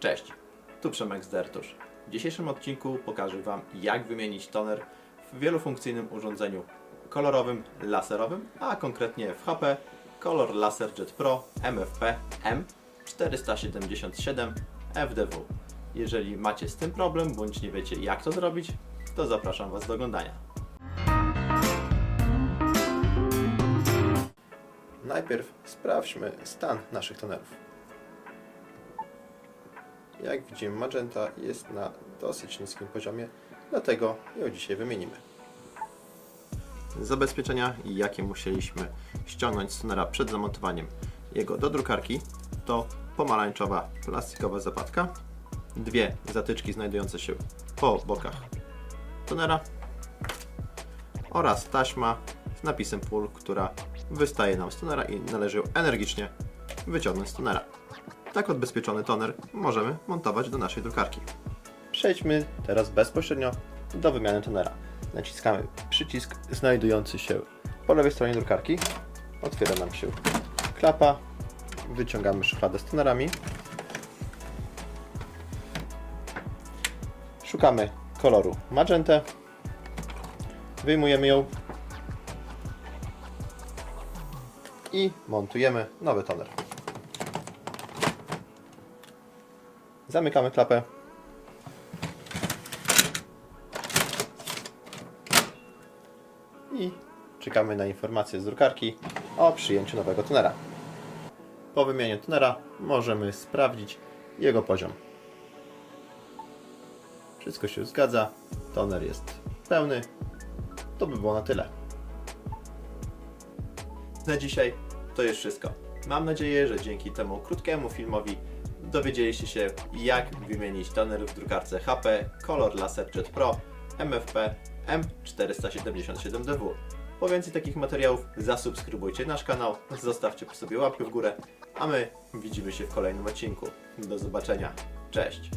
Cześć, tu Przemek Zdertusz. W dzisiejszym odcinku pokażę Wam, jak wymienić toner w wielofunkcyjnym urządzeniu kolorowym, laserowym, a konkretnie w HP Color Laser Jet Pro MFP M477 FDW. Jeżeli macie z tym problem, bądź nie wiecie jak to zrobić, to zapraszam Was do oglądania. Najpierw sprawdźmy stan naszych tonerów. Jak widzimy, magenta jest na dosyć niskim poziomie, dlatego ją dzisiaj wymienimy. Zabezpieczenia, jakie musieliśmy ściągnąć z tonera przed zamontowaniem jego do drukarki, to pomarańczowa plastikowa zapadka, dwie zatyczki znajdujące się po bokach tonera oraz taśma z napisem pull, która wystaje nam z tonera i należy ją energicznie wyciągnąć z tonera. Tak odbezpieczony toner możemy montować do naszej drukarki. Przejdźmy teraz bezpośrednio do wymiany tonera. Naciskamy przycisk znajdujący się po lewej stronie drukarki. Otwiera nam się klapa. Wyciągamy szufladę z tonerami. Szukamy koloru magentę. Wyjmujemy ją i montujemy nowy toner. Zamykamy klapę. I czekamy na informację z drukarki o przyjęciu nowego tonera. Po wymianie tonera możemy sprawdzić jego poziom. Wszystko się zgadza, toner jest pełny. To by było na tyle. Na dzisiaj to jest wszystko. Mam nadzieję, że dzięki temu krótkiemu filmowi dowiedzieliście się, jak wymienić toner w drukarce HP Color Laser Jet Pro MFP M477DW. Po więcej takich materiałów zasubskrybujcie nasz kanał, zostawcie sobie łapkę w górę, a my widzimy się w kolejnym odcinku. Do zobaczenia. Cześć!